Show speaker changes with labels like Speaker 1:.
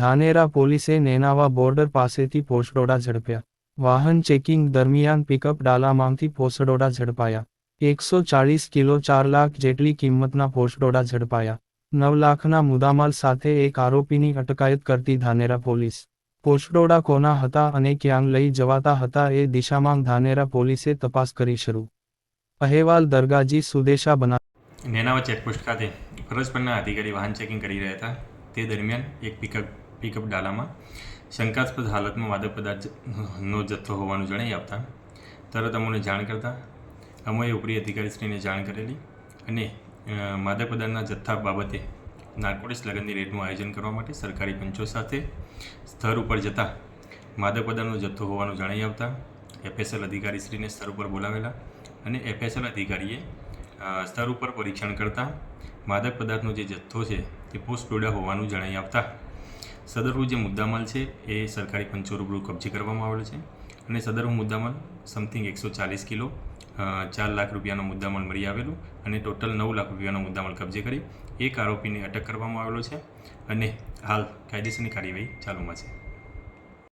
Speaker 1: ધાનેરા પોલીસે નેનાવા બોર્ડર પાસેથી પોસડોડા ઝડપ્યા. વાહન ચેકિંગ દરમિયાન પિકઅપ ડાલામાંથી પોસડોડા ઝડપાયા. એકસો ચાળીસ કિલો ચાર લાખ જેટલી કિંમતના પોસડોડા ઝડપાયા. નવ લાખના મુદ્દામાલ સાથે એક આરોપીની અટકાયત કરતી ધાનેરા પોલીસ. પોસડોડા કોના હતા અને ક્યાં લઈ જવાતા હતા એ દિશામાં ધાનેરા પોલીસે તપાસ કરી શરૂ. અહેવાલ દરગાજી સુદેશા બના
Speaker 2: નેનાવા ચેકપોસ્ટ ખાતે ફરજ પરના અધિકારી વાહન ચેકિંગ કરી રહ્યા હતા. તે દરમિયાન એક પિકઅપ પિકઅપ ડાલામાં શંકાસ્પદ હાલતમાં માદક પદાર્થનો જથ્થો હોવાનું જણાઈ આવતા તરત અમોને જાણ કરતા અમોએ ઉપરી અધિકારીશ્રીને જાણ કરેલી અને માદક પદાર્થના જથ્થા બાબતે નાર્કોટિક્સ લગ્નની રેટનું આયોજન કરવા માટે સરકારી પંચો સાથે સ્થળ ઉપર જતા માદક પદાર્થનો જથ્થો હોવાનું જણાઈ આવતા એફએસએલ અધિકારીશ્રીને સ્થળ ઉપર બોલાવેલા અને એફએસએલ અધિકારીએ સ્તર ઉપર પરીક્ષણ કરતાં માદક પદાર્થનો જે જથ્થો છે તે પોસ્ટ ડોડા હોવાનું જણાઈ આવતા સદરુ જે મુદ્દામાલ છે એ સરકારી પંચો રૂબરૂ કબજે કરવામાં આવેલો છે અને સદરુ મુદ્દામાલ સમથિંગ એકસો ચાલીસ કિલો ચાર લાખ રૂપિયાનો મુદ્દામાલ મળી આવેલું અને ટોટલ નવ લાખ રૂપિયાનો મુદ્દામાલ કબજે કરી. એક આરોપીને અટક કરવામાં આવેલો છે અને હાલ કાયદેસરની કાર્યવાહી ચાલુમાં છે.